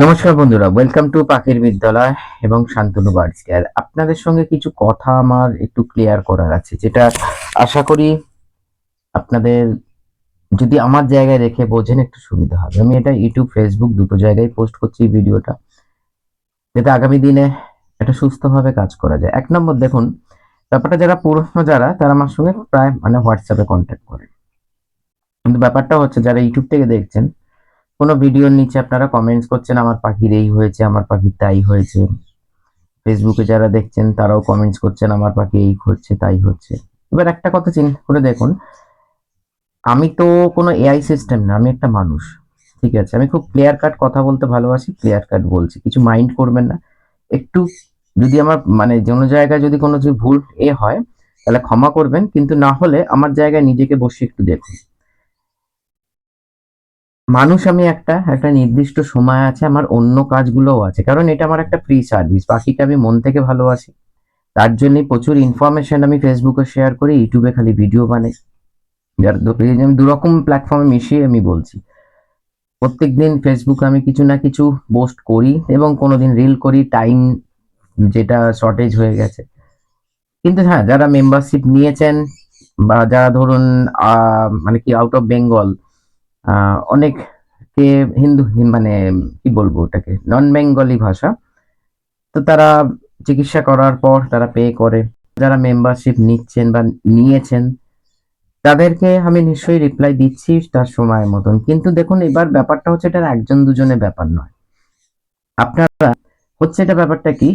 নমস্কার বন্ধুরা welcome to পাখির বিদ্যালয় এবং শান্তনু বার্ডস কেয়ার আপনাদের সঙ্গে কিছু কথা আমার একটু ক্লিয়ার করার আছে, যেটা আশা করি আপনাদের যদি আমার জায়গায় রেখে বোঝেন একটু সুবিধা হবে। আমি এটা ইউটিউব ফেসবুক দুটো জায়গায় পোস্ট করছি ভিডিওটা, যাতে আগামী দিনে একটা সুস্থভাবে কাজ করা যায়। এক নম্বর দেখুন, ব্যাপারটা যারা পুরনো যারা, তারা আমার সঙ্গে প্রায় মানে হোয়াটসঅ্যাপে কন্ট্যাক্ট করে। কিন্তু ব্যাপারটা হচ্ছে, যারা ইউটিউব থেকে দেখছেন কোনো ভিডিওর নিচে আপনারা কমেন্টস করছেন, আমার পাখির এই হয়েছে, আমার পাখির তাই হয়েছে। ফেসবুকে যারা দেখছেন, তারাও কমেন্টস করছেন, আমার পাখি এই হচ্ছে, তাই হচ্ছে। এবার একটা কথা চিন্তা করে দেখুন, আমি তো কোনো এআই সিস্টেম না, আমি একটা মানুষ, ঠিক আছে? আমি খুব ক্লিয়ার কাট কথা বলতে ভালোবাসি ক্লিয়ার কাট বলছি, কিছু মাইন্ড করবেন না। একটু যদি আমার মানে কোনো জায়গায় যদি কোনো ভুল এ হয়, তাহলে ক্ষমা করবেন, কিন্তু না হলে আমার জায়গায় নিজেকে বসে একটু দেখুন। মানুষ আমি একটা একটা নির্দিষ্ট সময় আছে, আমার অন্য কাজগুলোও আছে। কারণ এটা আমার একটা ফ্রি সার্ভিস পাখিকে আমি মন থেকে ভালোবাসি। তার জন্য প্রচুর ইনফরমেশন আমি ফেসবুকে শেয়ার করি ইউটিউবে খালি ভিডিও বানাই। যার আমি দুরকম প্ল্যাটফর্মে মিশিয়ে আমি বলছি। প্রত্যেক দিন ফেসবুকে আমি কিছু না কিছু পোস্ট করি এবং কোনো দিন রিল করি টাইম যেটা শর্টেজ হয়ে গেছে। কিন্তু হ্যাঁ যারা মেম্বারশিপ নিয়েছেন বা যারা ধরুন মানে কি আউট অফ বেঙ্গল অনেককে হিন্দু মানে কি বলব ওটাকে নন বেঙ্গলি ভাষা। তো তারা চিকিৎসা করার পর তারা পে করে। যারা মেম্বারশিপ নিচ্ছেন বা নিয়েছেন, তাদেরকে আমি নিশ্চয়ই রিপ্লাই দিচ্ছি তার সময় মতন। কিন্তু দেখুন, এবার ব্যাপারটা হচ্ছে এটা একজন দুজনের ব্যাপার নয়। আপনারা, হচ্ছে এটা ব্যাপারটা কি?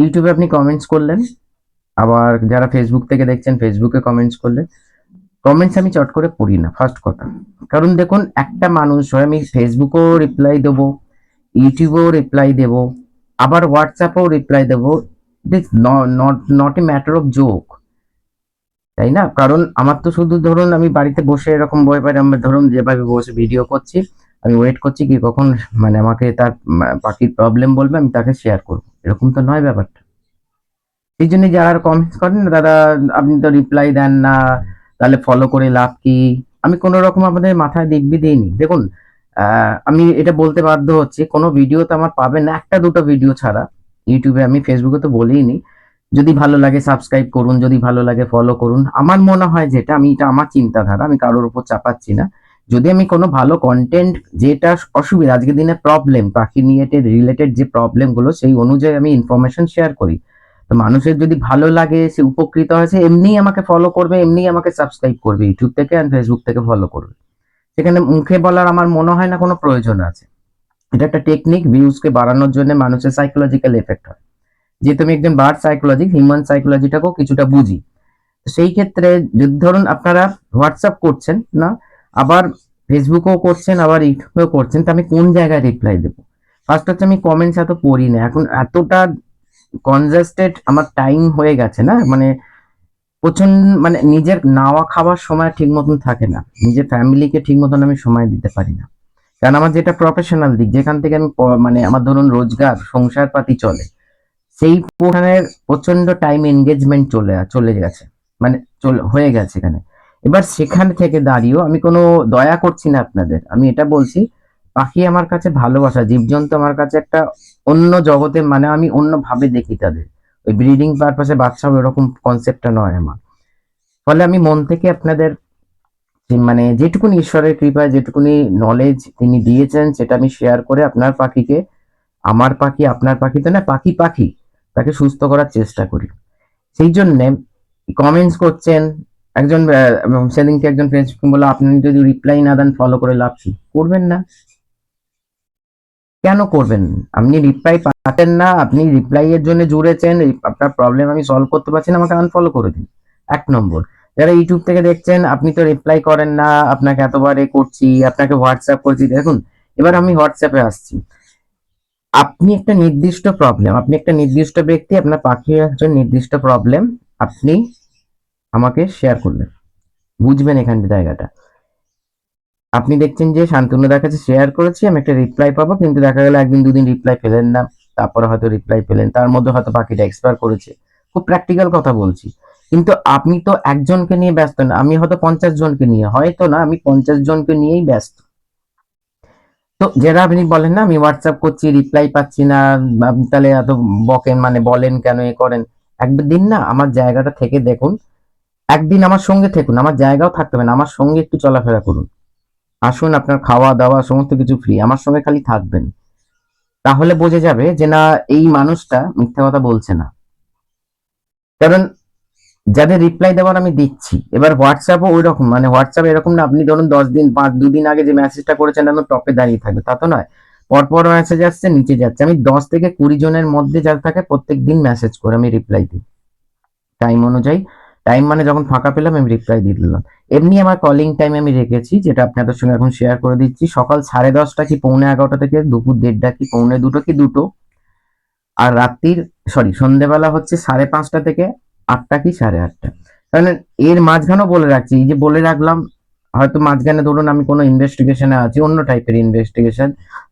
ইউটিউবে আপনি কমেন্টস করলেন, আবার যারা ফেসবুক থেকে দেখছেন ফেসবুকে কমেন্টস করলেন কমেন্টস আমি চট করে পড়ি না ফার্স্ট কথা। কারণ দেখুন, একটা মানুষ, হয় আমি ফেসবুকেও রিপ্লাই দেবো ইউটিউবেও রিপ্লাই দেবো, আবার হোয়াটসঅ্যাপেও রিপ্লাই দেবো this not not a matter of joke তাই না? কারণ আমার তো শুধু ধরুন আমি বাড়িতে বসে এরকম বই পাই আমরা ধরুন যেভাবে বসে ভিডিও করছি, আমি ওয়েট করছি কি কখন মানে আমাকে তার পাখির প্রবলেম বলবে, আমি তাকে শেয়ার করব। এরকম তো নয় ব্যাপারটা। এই জন্য যারা কমেন্টস করেন দাদা আপনি তো রিপ্লাই দেন না তাহলে ফলো করে লাভ কি? আমি কোনো রকম আপনাদের মাথায় দেখবি দিইনি। দেখুন আমি এটা বলতে বাধ্য হচ্ছি, কোনো ভিডিও তো আমার পাবেন না, একটা দুটো ভিডিও ছাড়া। ইউটিউবে আমি ফেসবুকে তো বলিনি যদি ভালো লাগে সাবস্ক্রাইব করুন, যদি ভালো লাগে ফলো করুন। আমার মনে হয় যেটা, আমি এটা আমার চিন্তাধারা, আমি কারোর উপর চাপাচ্ছি না। যদি আমি কোনো ভালো কন্টেন্ট যেটা অসুবিধা, আজকের দিনে প্রবলেম পাখি নিয়ে রিলেটেড যে প্রবলেমগুলো সেই অনুযায়ী আমি ইনফরমেশন শেয়ার করি। তো মানুষের যদি ভালো লাগে, সে উপকৃত হয়েছে এমনিই আমাকে ফলো করবে, এমনিই আমাকে সাবস্ক্রাইব করবে ইউটিউব থেকে আর ফেসবুক থেকে ফলো করবে। সেখানে মুখে বলার আমার মনে হয় না কোনো প্রয়োজন আছে। এটা একটা টেকনিক ভিউজকে বাড়ানোর জন্য মানুষের সাইকোলজিক্যাল এফেক্ট হয়। যেহেতু আমি একজন বার্ড সাইকোলজি হিউম্যান সাইকোলজিটাকেও কিছুটা বুঝি। সেই ক্ষেত্রে যদি ধরুন আপনারা হোয়াটসঅ্যাপ করছেন, না, আবার ফেসবুকেও করছেন, আবার ইউটিউবেও করছেন, তো আমি কোন জায়গায় রিপ্লাই দেবো? ফার্স্ট হচ্ছে আমি কমেন্টস এত পড়ি না। এখন এতটা কনজাস্টেড আমার টাইম হয়ে গেছে না? মানে প্রচণ্ড মানে নিজের নাওয়া খাওয়ার সময় ঠিক মতন থাকে না। নিজের ফ্যামিলিকে ঠিক মতন আমি সময় দিতে পারি না। কারণ আমার যেটা প্রফেশনাল দিক, যেখান থেকে আমি মানে আমার ধরুন রোজগার সংসার পাতি চলে, সেই পোর্শনের প্রচণ্ড টাইম এনগেজমেন্ট চলে চলে গেছে। মানে চলে হয়ে গেছে এখানে। এবার সেখান থেকে দাঁড়িয়েও আমি কোনো দয়া করছি না আপনাদের। আমি এটা বলছি, পাখি আমার কাছে ভালোবাসা, জীবজন্তু আমার কাছে একটা অন্য জগতে মানে আমি অন্য ভাবে দেখি তাদের। ওই ব্রিডিং পারপাসে বাচ্চা হবে এরকম কনসেপ্টটা নয় আমার। ফলে আমি মন থেকে আপনাদের মানে যেটুকুনি ঈশ্বরের কৃপায়, যেটুকুনি নলেজ তিনি দিয়েছেন, সেটা আমি শেয়ার করে আপনার পাখিকে, আমার পাখি, আপনার পাখি তো না, পাখি পাখি, তাকে সুস্থ করার চেষ্টা করি। সেই জন্যে কমেন্টস করছেন, একজন সেদিনকে একজন ফেসবুক বলল, আপনি যদি রিপ্লাই না দেন ফলো করে লাভ করবেন না। কেন করবেন? আপনি রিপ্লাই পাচ্ছেন না, আপনি রিপ্লাই এর জন্য জুড়েছেন আপনার প্রবলেম আমি সলভ করতে পারছি না, আমাকে আনফলো করে দিন। এক নম্বর, যারা ইউটিউব থেকে দেখছেন, আপনি তো রিপ্লাই করেন না, আপনাকে এতবার এ করছি, আপনাকে হোয়াটসঅ্যাপ করছি। দেখুন, এবার আমি হোয়াটসঅ্যাপে আসছি। আপনি একটা নির্দিষ্ট প্রবলেম আপনি একটা নির্দিষ্ট ব্যক্তি, আপনার পাখির একজন নির্দিষ্ট প্রবলেম আপনি আমাকে শেয়ার করলেন। বুঝবেন এখানটা জায়গাটা। আপনি দেখছেন যে শান্তনুদার কাছে শেয়ার করেছি, আমি একটা রিপ্লাই পাবো, কিন্তু দেখা গেল একদিন দুদিন রিপ্লাই পেলেন না, তারপরে হয়তো রিপ্লাই পেলেন, তার মধ্যে হয়তো পাখিটা এক্সপায়ার করেছে। খুব প্র্যাকটিক্যাল কথা বলছি। কিন্তু আপনি তো একজনকে নিয়ে ব্যস্ত না, আমি হয়তো পঞ্চাশ জনকে নিয়ে, হয়তো না, আমি পঞ্চাশ জনকে নিয়েই ব্যস্ত। তো যারা আপনি বলেন না, আমি হোয়াটসঅ্যাপ করছি রিপ্লাই পাচ্ছি না, আপনি তাহলে এত বকেন মানে বলেন কেন, এ করেন, একদিন না আমার জায়গাটা থেকে দেখুন, একদিন আমার সঙ্গে থাকুন, আমার জায়গাও থাকতে হবে না, আমার সঙ্গে একটু চলাফেরা করুন। আসুন, আপনার খাওয়া দাওয়া সমস্ত কিছু ফ্রি আমার সঙ্গে খালি থাকবেন। তাহলে বোঝা যাবে যে না, এই মানুষটা মিথ্যা কথা বলছে না। কারণ যাদের রিপ্লাই দেওয়ার আমি দিচ্ছি, এবার হোয়াটসঅ্যাপও ওই রকম মানে হোয়াটসঅ্যাপ এরকম না, আপনি ধরুন দশ দিন, পাঁচ, দুদিন আগে যে মেসেজটা করেছেন একদম টপে দাঁড়িয়ে থাকবে, তা তো নয়। পরপর মেসেজ আসছে, নিচে যাচ্ছে। আমি দশ থেকে কুড়ি জনের মধ্যে যারা থাকে প্রত্যেক দিন মেসেজ করে আমি রিপ্লাই দিই। টাইম অনুযায়ী টাইম মানে যখন ফাঁকা পেলাম, আমি রিপ্লাই দিয়ে দিলাম। এমনি আমার কলিং টাইম আমি রেখেছি, যেটা আপনাদের সঙ্গে এখন শেয়ার করে দিচ্ছি। সকাল সাড়ে দশটা কি পৌনে এগারোটা থেকে, দুপুর দেড়টা কি পৌনে দুটো কি দুটো। আর রাত্রির সরি সন্ধেবেলা হচ্ছে সাড়ে পাঁচটা থেকে আটটা কি সাড়ে আটটা। কারণ এর মাঝখানেও বলে রাখছি, এই যে বলে রাখলাম, হয়তো মাঝখানে ধরুন আমি কোনো ইনভেস্টিগেশনে আছি, অন্য টাইপের ইনভেস্টিগেশন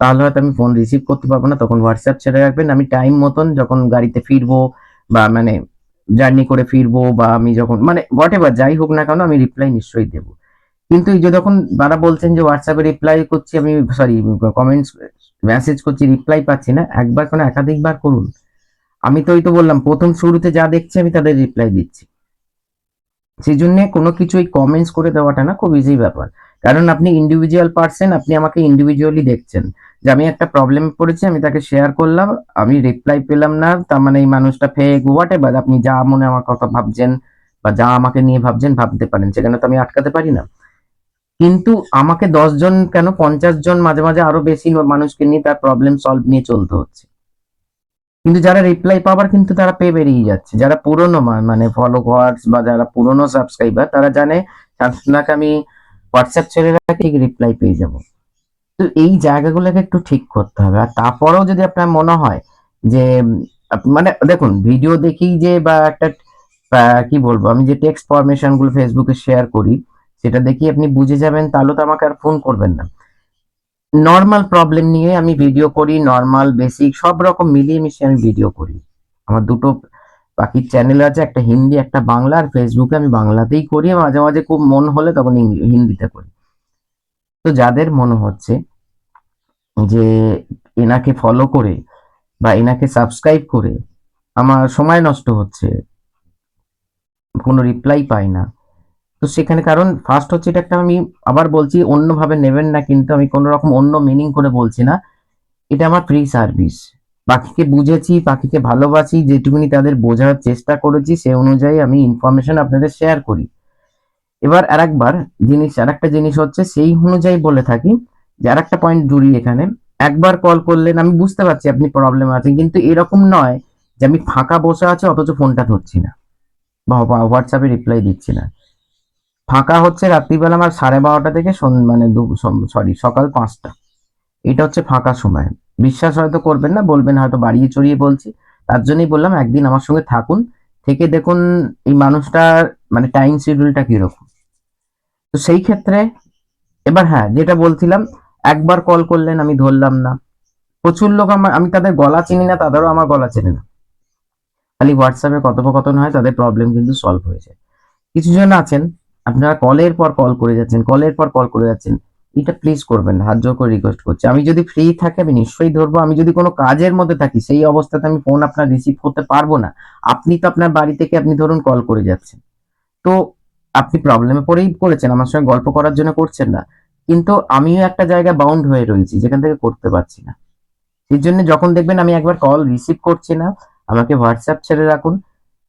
তাহলে হয়তো আমি ফোন রিসিভ করতে পারব না, তখন হোয়াটসঅ্যাপ ছেড়ে রাখবেন। আমি টাইম মতন যখন গাড়িতে ফিরবো বা মানে জার্নি করে ফিরবো বা আমি যখন মানে হোয়াট এভার যাই হোক না কেন আমি রিপ্লাই নিশ্চয়ই দেবো। কিন্তু যে যখন তারা বলছেন যে হোয়াটসঅ্যাপে রিপ্লাই করছি, আমি সরি কমেন্টস মেসেজ করছি রিপ্লাই পাচ্ছি না, একবার কোনো একাধিকবার করুন। আমি তো ওই তো বললাম, প্রথম শুরুতে যা দেখছি আমি তাদের রিপ্লাই দিচ্ছি। সেই জন্য কোনো কিছু এই কমেন্টস করে দেওয়াটা না খুব ইজি ব্যাপার। কারণ আপনি ইন্ডিভিজুয়াল পার্সন আপনি আমাকে ইন্ডিভিজুয়ালি দেখছেন। যে আমি একটা প্রবলেম পড়েছি, আমি তাকে শেয়ার করলাম, আমি রিপ্লাই পেলাম না, তার মানে এই মানুষটা ফেক হোয়াট এভার আপনি যা মনে আমার কথা ভাবছেন বা যা আমাকে নিয়ে ভাবছেন, ভাবতে পারেন, সেখানে তো আমি আটকাতে পারি না। কিন্তু আমাকে জন কেন, পঞ্চাশ জন মাঝে মাঝে আরও বেশি মানুষকে নিয়ে তার প্রবলেম সলভ নিয়ে চলতে হচ্ছে। কিন্তু যারা রিপ্লাই পাবার কিন্তু তারা পেয়ে বেরিয়ে যাচ্ছে। যারা পুরনো মানে ফলোয়ার্স বা যারা পুরনো সাবস্ক্রাইবার তারা জানে শান্তনাকে আমি হোয়াটসঅ্যাপ ছেড়ে ঠিক রিপ্লাই পেয়ে যাব। তো এই জায়গাগুলোকে একটু ঠিক করতে হবে। আর তারপরেও যদি আপনার মনে হয় যে মানে দেখুন ভিডিও দেখেই যে বা একটা কি বলব, আমি যে টেক্সট ফরমেশনগুলো ফেসবুকে শেয়ার করি, সেটা দেখি আপনি বুঝে যাবেন, তাহলে তো আমাকে আর ফোন করবেন না। নর্মাল প্রবলেম নিয়ে আমি ভিডিও করি নর্মাল বেসিক সব রকম মিলিয়ে মিশিয়ে আমি ভিডিও করি। আমার দুটো বাকি চ্যানেল আছে একটা হিন্দি, একটা বাংলা, আর ফেসবুকে আমি বাংলাতেই করি। মাঝে মাঝে খুব মন হলে তখন হিন্দিতে করি। তো যাদের মনে হচ্ছে যে এনাকে ফলো করে বা এনাকে সাবস্ক্রাইব করে, আমার সময় নষ্ট হচ্ছে, কোনো রিপ্লাই পাই না। তো সেখানে কারণ ফার্স্ট হচ্ছে এটা একটা আমি আবার বলছি, অন্যভাবে নেবেন না, কিন্তু আমি কোনো রকম অন্য মিনিং করে বলছি না। এটা আমার ফ্রি সার্ভিস পাখিকে বুঝেছি, পাখিকে ভালোবাসি, যেটুকুনি তাদের বোঝার চেষ্টা করেছি, সে অনুযায়ী আমি ইনফরমেশন আপনাদের শেয়ার করি। এবার আরেকবার জিনিস, আরেকটা জিনিস হচ্ছে সেই অনুযায়ী বলে থাকি, যে আরেকটা পয়েন্ট জুড়ি এখানে। একবার কল করলেন, আমি বুঝতে পারছি আপনি প্রবলেম আছেন, কিন্তু এরকম নয় যে আমি ফাঁকা বসে আছি, অথচ ফোনটা ধরছি না, বা হোয়াটসঅ্যাপে রিপ্লাই দিচ্ছি না। ফাঁকা হচ্ছে রাত্রিবেলা আমার সাড়ে বারোটা থেকে মানে সরি সকাল পাঁচটা। এটা হচ্ছে ফাঁকা সময়। বিশ্বাস হয়তো করবেন না, বলবেন হয়তো বাড়িয়ে চড়িয়ে বলছি। তার জন্যই বললাম একদিন আমার সঙ্গে থাকুন, থেকে দেখুন এই মানুষটার মানে টাইম শিডিউলটা কীরকম। তো সেই ক্ষেত্রে এবার হ্যাঁ যেটা বলছিলাম, একবার কল করলেন, আমি ধরলাম না। প্রচুর লোক আমার, আমি তাদের গলা চিনি না, তাদেরও আমার গলা চেনে না। খালি হোয়াটসঅ্যাপে কথোপকথন হয়, তাদের প্রবলেম কিন্তু সলভ হয়ে যায়। কিছু জন আছেন, আপনারা কলের পর কল করে যাচ্ছেন কলের পর কল করে যাচ্ছেন। এটা প্লিজ করবেন হাত জোর করে রিকোয়েস্ট করছি। আমি যদি ফ্রি থাকি, আমি নিশ্চয়ই ধরবো। আমি যদি কোনো কাজের মধ্যে থাকি, সেই অবস্থাতে আমি ফোন আপনার রিসিভ করতে পারব না। আপনি তো আপনার বাড়ি থেকে, আপনি ধরুন কল করে যাচ্ছেন। তো আপনি প্রবলেমে পড়েই করেছেন আমার সঙ্গে গল্প করার জন্য করছেন না। কিন্তু আমিও একটা জায়গায় বাউন্ড হয়ে রয়েছি, যেখান থেকে করতে পারছি না। সেই জন্য যখন দেখবেন আমি একবার কল রিসিভ করছি না, আমাকে হোয়াটসঅ্যাপ ছেড়ে রাখুন।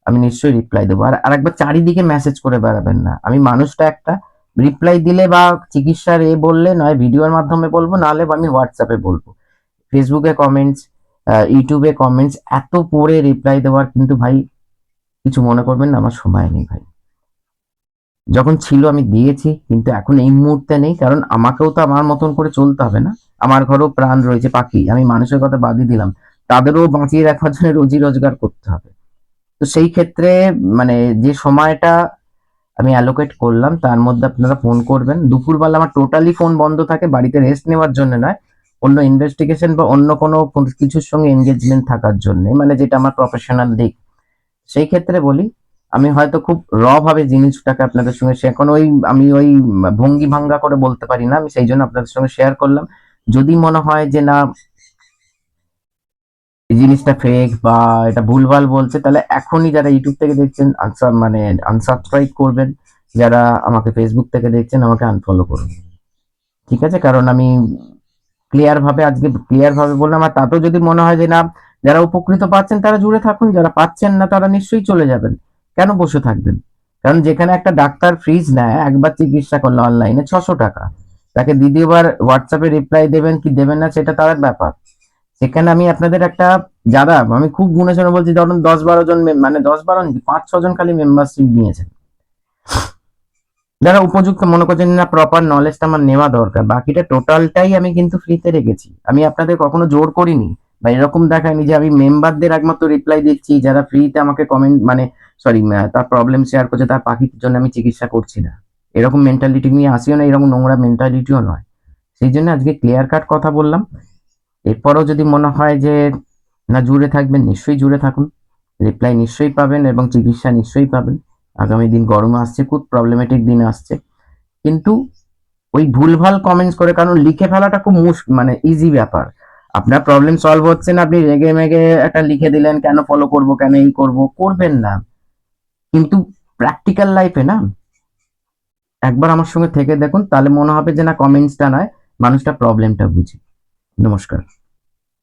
আমি নিশ্চয়ই রিপ্লাই দেবো। আর আরেকবার চারিদিকে মেসেজ করে বেড়াবেন না। আমি মানুষটা একটা রিপ্লাই দিলে বা চিকিৎসার এ বললে নয় ভিডিওর মাধ্যমে বলব, নাহলে আমি হোয়াটসঅ্যাপে বলব। ফেসবুকে কমেন্টস ইউটিউবে কমেন্টস এত পড়ে রিপ্লাই দেওয়ার কিন্তু ভাই কিছু মনে করবেন না, আমার সময় নেই ভাই। যখন ছিল আমি দিয়েছি, কিন্তু এখন এই মুহূর্তে নেই, কারণ আমাকেও তো আমার মতন করে চলতে হবে না। আমার ঘরেও প্রাণ রয়েছে পাখি, আমি মানুষের কথা বাদই দিলাম। তাদেরও বাঁচিয়ে রাখার জন্য রোজি রোজগার করতে হবে। তো সেই ক্ষেত্রে মানে যে সময়টা আমি অ্যালোকেট করলাম, তার মধ্যে আপনারা ফোন করবেন। দুপুরবেলা আমার টোটালি ফোন বন্ধ থাকে, বাড়িতে রেস্ট নেওয়ার জন্য নয়, অন্য ইনভেস্টিগেশন বা অন্য কোনো কিছুর সঙ্গে এনগেজমেন্ট থাকার জন্য মানে যেটা আমার প্রফেশনাল দিক। সেই ক্ষেত্রে বলি, আমি হয়তো খুব র ভাবে জিনিসটাকে আপনাদের সঙ্গে শেয়ার ওই আমি ওই ভঙ্গি ভাঙ্গা করে বলতে পারি না, আমি সেই জন্য আপনাদের সঙ্গে শেয়ার করলাম। যদি মনে হয় যে না এই জিনিসটা ফেক বা এটা ভুলভাল বলছে, তাহলে এখনই যারা ইউটিউব থেকে দেখছেন আনসার মানে আনসাবস্ক্রাইব করবেন। যারা আমাকে ফেসবুক থেকে দেখছেন, আমাকে আনফলো করুন। ঠিক আছে? কারণ আমি ক্লিয়ার ভাবে আজকে ক্লিয়ার ভাবে বললাম, আর তাতেও যদি মনে হয় যে না, যারা উপকৃত পাচ্ছেন, তারা জুড়ে থাকুন। যারা পাচ্ছেন না, তারা নিশ্চয়ই চলে যাবেন। কেন বসে থাকবেন? কারণ যেখানে একটা ডাক্তার ফ্রিজ নেয়, একবার চিকিৎসা করল অনলাইনে ছশো টাকা। তাকে দ্বিতীয়বার হোয়াটসঅ্যাপে রিপ্লাই দেবেন কি দেবেন না, সেটা তার ব্যাপার। সেখানে আমি আপনাদের একটা যারা আমি খুব গুণে শুনে বলছি, ধরুন দশ বারো জন মানে দশ বারো পাঁচ ছজন খালি মেম্বারশিপ নিয়েছেন। যারা উপযুক্ত, মনে করছেন না প্রপার নলেজটা আমার নেওয়া দরকার, বাকিটা টোটালটাই আমি কিন্তু ফ্রিতে রেখেছি। আমি আপনাদের কখনো জোর করিনি বা এরকম দেখায়নি যে আমি মেম্বারদের একমাত্র রিপ্লাই দিচ্ছি, যারা ফ্রিতে আমাকে কমেন্ট মানে সরি তার প্রবলেম শেয়ার করছে, তার পাখির জন্য আমি চিকিৎসা করছি না। এরকম মেন্টালিটি নিয়ে আসিও না, এরকম নোংরা মেন্টালিটিও নয়। সেই জন্য আজকে ক্লিয়ার কাট কথা বললাম। এরপরও যদি মনে হয় যে না, জুড়ে থাকবেন, নিশ্চয়ই জুড়ে থাকুন। রিপ্লাই নিশ্চয়ই পাবেন এবং চিকিৎসা নিশ্চয়ই পাবেন। আগামী দিন গরম আসছে, খুব প্রবলেমেটিক দিন আসছে। কিন্তু ওই ভুলভাল কমেন্টস করে, কারণ লিখে ফেলাটা খুব মুশ মানে ইজি ব্যাপার। আপনার প্রবলেম সলভ হচ্ছে না, আপনি রেগে মেগে একটা লিখে দিলেন, কেন ফলো করব, কেন এই করব, করবেন না। কিন্তু প্র্যাকটিক্যাল লাইফে না, একবার আমার সঙ্গে থেকে দেখুন, তাহলে মনে হবে যে না কমেন্টসটা নয়, মানুষটা প্রবলেমটা বুঝে। নমস্কার।